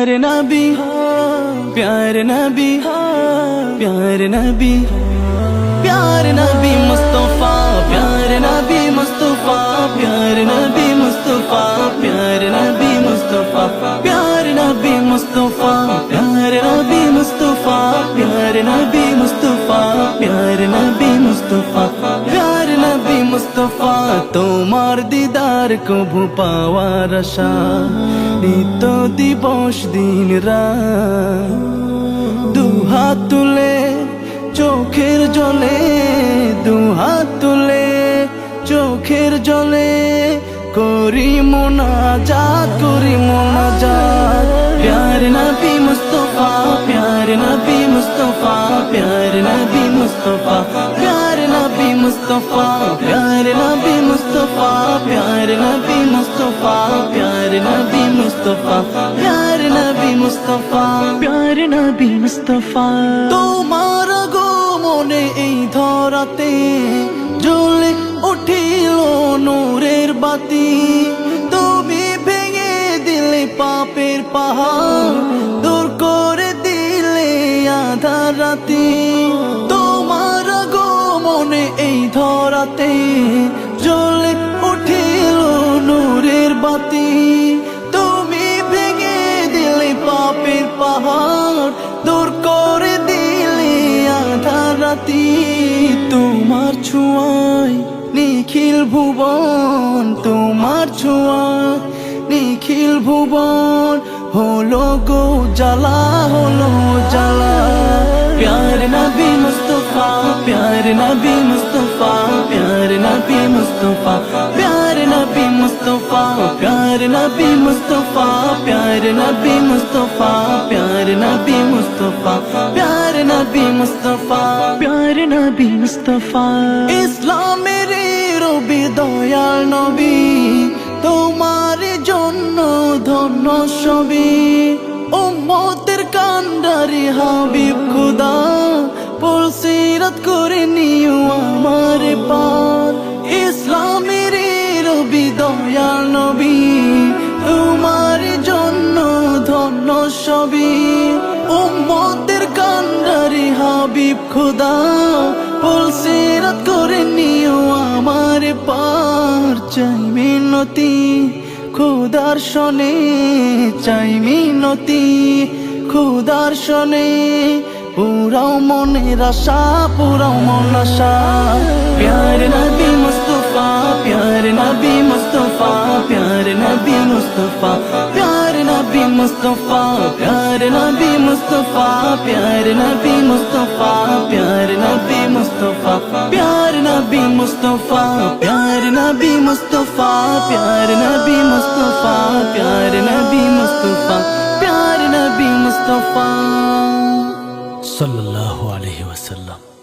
پیار نبی پیار نبی پیار نبی پیار نبی مصطفیٰ پیار نبی مصطفیٰ پیار نبی مصطفیٰ پیار نبی مصطفیٰ پیار نبی مصطفیٰ پیار نبی مصطفیٰ پیار نبی مصطفیٰ তোমার দিদার কভু পাওয়ার আশা, নিত্য দিবস দিন দুহাত তুলে চোখের জলে, দুহাত তুলে চোখের জলে করি মোনা মোনাজাত করি মোনাজাত প্যার নবী মুস্তফা, প্যার নবী মুস্তফা, প্যার নবী মুস্তফা, প্যার নবী মুস্তফা মুস্তফা। প্যার নবী মুস্তফা। প্যার নবী মুস্তফা। তোমার গো মনে এই ধরাতে জ্বলে উঠিল নূরের বাতি। তুমি ভেঙে দিলে পাপের পাহাড় দূর করে দিলে আধার রাতি। তোমার গো মনে এই ধরাতে পাহাড় দূর করে দিলে আধার রাতি। তোমার ছোঁয়ায় নিখিল ভুবন, তোমার ছোঁয়ায় নিখিল ভুবন। হলো গো জ্বালা, হলো জ্বালা। প্যার নবী মুস্তফা, প্যার নবী মুস্তফা, প্যার নবী মুস্তফা, প্যার নবী মুস্তফা, প্যার নবী মুস্তফা, প্যার নবী মুস্তফা। নবী মুস্তফা প্যার নবী মুস্তফা ইসলামের রবি দয়াল নবী তোমার জন্য ধন্য সবই উম্মতের কান্ডারি হাবিব খুদা পলসিরত করে নিও আমার পার। ইসলামের রবি দয়াল নবী তোমার জন্য ধন্য সবই হাবিব খুদা পলসিরত করে নিও আমার পার। চাই মিনতি, খুদার শনে চাই মিনতি, খুদার শনে পুরাও মনের আশা, পুরাও মন আশা। নবী মুস্তফা প্যার নবী মুস্তফা প্যার নবী মুস্তফা প্যার নবী মুস্তফা প্যার নবী মুস্তফা প্যার নবী মুস্তফা প্যার নবী মুস্তফা প্যার নবী মুস্তফা প্যার নবী মুস্তফা প্যার নবী মুস্তফা সাল্লাল্লাহু আলাইহি ওয়াসাল্লাম